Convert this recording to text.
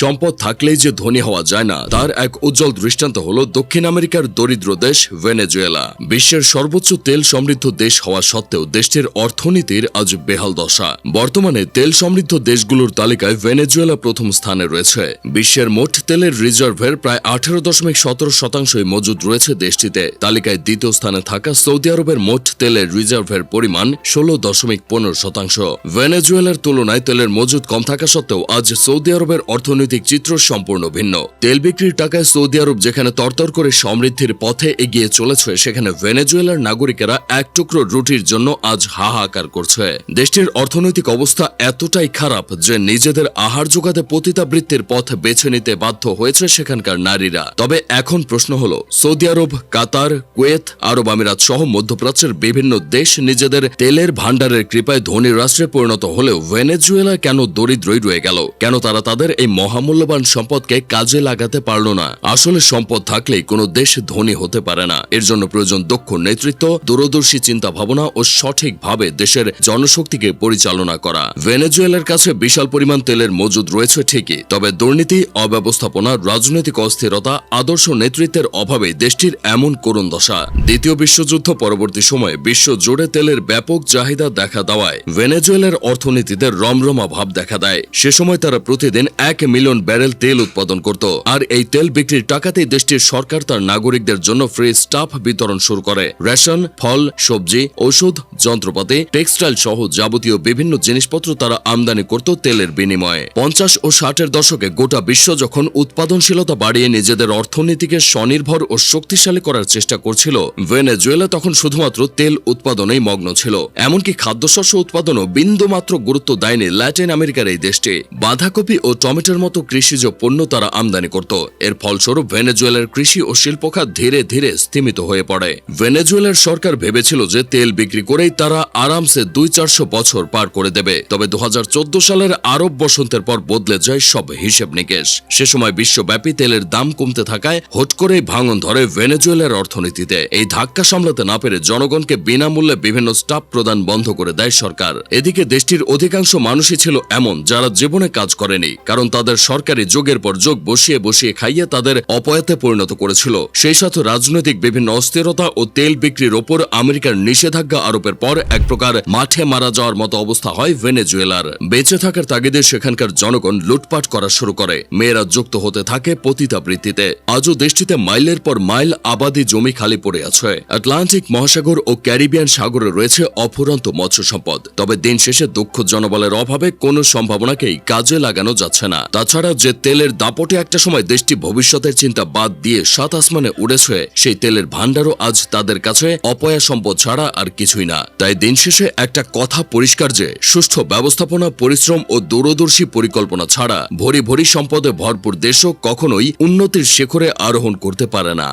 সম্পদ থাকলেই যে ধনী হওয়া যায় না, তার এক উজ্জ্বল দৃষ্টান্ত হল দক্ষিণ আমেরিকার দরিদ্র দেশ ভেনেজুয়েলা। বিশ্বের সর্বোচ্চ তেল সমৃদ্ধ দেশ হওয়া সত্ত্বেও দেশটির অর্থনীতির আজ বেহাল দশা। বর্তমানে তেল সমৃদ্ধ দেশগুলোর তালিকায় ভেনেজুয়েলা প্রথম স্থানে রয়েছে। বিশ্বের মোট তেলের রিজার্ভের প্রায় আঠারো দশমিক সতেরো শতাংশই মজুদ রয়েছে দেশটিতে। তালিকায় দ্বিতীয় স্থানে থাকা সৌদি আরবের মোট তেলের রিজার্ভের পরিমাণ ষোলো দশমিক পনেরো শতাংশ। ভেনেজুয়েলার তুলনায় তেলের মজুদ কম থাকা সত্ত্বেও আজ সৌদি আরবের অর্থনৈতিক চিত্র সম্পূর্ণ ভিন্ন। তেল বিক্রির টাকায় সৌদি আরব যেখানে তরতর করে সমৃদ্ধির পথে এগিয়ে চলেছে, সেখানে ভেনেজুয়েলার নাগরিকেরা এক টুকরো রুটির জন্য আজ হাহাকার করছে। দেশটির অর্থনৈতিক অবস্থা এতটাই খারাপ যে নিজেদের আহার যোগাতে পতিতাবৃত্তির পথ বেছে নিতে বাধ্য হয়েছে সেখানকার নারীরা। তবে এখন প্রশ্ন হল, সৌদি আরব, কাতার, কুয়েত, আরব আমিরাত সহ মধ্যপ্রাচ্যের বিভিন্ন দেশ নিজেদের তেলের ভাণ্ডারের কৃপায় ধনী রাষ্ট্রে পরিণত হলেও ভেনেজুয়েলা কেন দরিদ্রই রয়ে গেল? কেন তারা তাদের এই মহামূল্যবান সম্পদকে কাজে লাগাতে পারল না। আসলে সম্পদ থাকলেই কোনো দেশ ধনী হতে পারে না। এর জন্য প্রয়োজন দক্ষ নেতৃত্ব, দূরদর্শী চিন্তা ভাবনা ও সঠিকভাবে দেশের জনশক্তিকে পরিচালনা করা। ভেনেজুয়েলার কাছে বিশাল পরিমাণ তেলের মজুদ রয়েছে ঠিকই, তবে দুর্নীতি, অব্যবস্থাপনা, রাজনৈতিক অস্থিরতা, আদর্শ নেতৃত্বের অভাবে দেশটির এমন করুণ দশা। দ্বিতীয় বিশ্বযুদ্ধ পরবর্তী সময়ে বিশ্ব জুড়ে তেলের ব্যাপক চাহিদা দেখা দেওয়ায় ভেনেজুয়েলার অর্থনীতিতে রমরমা ভাব দেখা দেয়। সে সময় তারা প্রতিদিন এক মিলিয়ন ব্যারেল তেল উৎপাদন করত। আর এই তেল বিক্রির টাকাতেই দেশটির সরকার তার নাগরিকদের জন্য ফ্রি স্টাফ বিতরণ শুরু করে। রেশন, ফল, সবজি ওষুধ যন্ত্রপাতি, টেক্সটাইল সহ যাবতীয় বিভিন্ন জিনিসপত্র তারা আমদানি করত তেলের বিনিময়ে। পঞ্চাশ ও ষাটের দশকে গোটা বিশ্ব যখন উৎপাদনশীলতা বাড়িয়ে নিজেদের অর্থনীতিকে স্বনির্ভর ও শক্তিশালী করার চেষ্টা করছিল, ভেনেজুয়েলা তখন শুধুমাত্র তেল উৎপাদনেই মগ্ন ছিল। এমনকি খাদ্যশস্য উৎপাদনও বিন্দুমাত্র গুরুত্ব দেয়নি ল্যাটিন আমেরিকার এই দেশটি। বাঁধাকপি ও টমেটোর মতো কৃষিজ পণ্য তারা আমদানি করত। এর ফলস্বরূপ ভেনেজুয়েলার কৃষি ও শিল্পখাত ধীরে ধীরে স্থিমিত হয়ে পড়ে। ভেনেজুয়েলার সরকার ভেবেছিল যে তেল বিক্রি করেই তারা আরামসে দুই চারশো বছর পার করে দেবে। তবে দু হাজার চোদ্দ সালের আরব বসন্তের পর বদলে যায় সব হিসেব নিকেশ। সে সময় বিশ্বব্যাপী তেলের দাম কমতে থাকায় হট করেই ভাঙন ধরে ভেনেজুয়েলার অর্থনীতিতে। এই ধাক্কা সামলাতে না পেরে জনগণকে বিনামূল্যে বিভিন্ন স্টাফ প্রদান বন্ধ করে দেয় সরকার। এদিকে দেশটির অধিকাংশ মানুষই ছিল এমন যারা জীবনে কাজ করেনি, কারণ তাদের সরকারি যোগের পর যোগ বসিয়ে বসিয়ে খাইয়ে তাদের অপয়াতে পরিণত করেছিল। সেই সাথে রাজনৈতিক বিভিন্ন অস্থিরতা ও তেল বিক্রির ওপর আমেরিকার নিষেধাজ্ঞা আরোপের পর এক প্রকার মাঠে মারা যাওয়ার মতো অবস্থা হয় ভেনেজুয়েলার। বেঁচে থাকার তাগিদে সেখানকার জনগণ লুটপাট করা শুরু করে। মেয়েরা যুক্ত হতে থাকে পতিতাবৃত্তিতে আজও দেশটিতে মাইলের পর মাইল আবাদি জমি খালি পড়ে আছে। আটলান্টিক মহাসাগর ও ক্যারিবিয়ান সাগরে রয়েছে অফুরন্ত মৎস্য সম্পদ। তবে দিন শেষে দক্ষ জনবলের অভাবে কোনো সম্ভাবনাকেই কাজে লাগানো যাচ্ছে না। তাছাড়া যে তেলের দাপটে একটা সময় দেশটি ভবিষ্যতের চিন্তা বাদ দিয়ে সাত আসমানে উড়েছে সেই তেলের ভাণ্ডারও আজ তাদের কাছে অপয়া সম্পদ ছাড়া আর কিছুই না। তাই দিন শেষে একটা কথা পরিষ্কার যে, সুষ্ঠু ব্যবস্থাপনা, পরিশ্রম ও দূরদর্শী পরিকল্পনা ছাড়া ভরি ভরি সম্পদে ভরপুর দেশও কখনোই উন্নতির শেখরে আরোহণ করতে পারে না।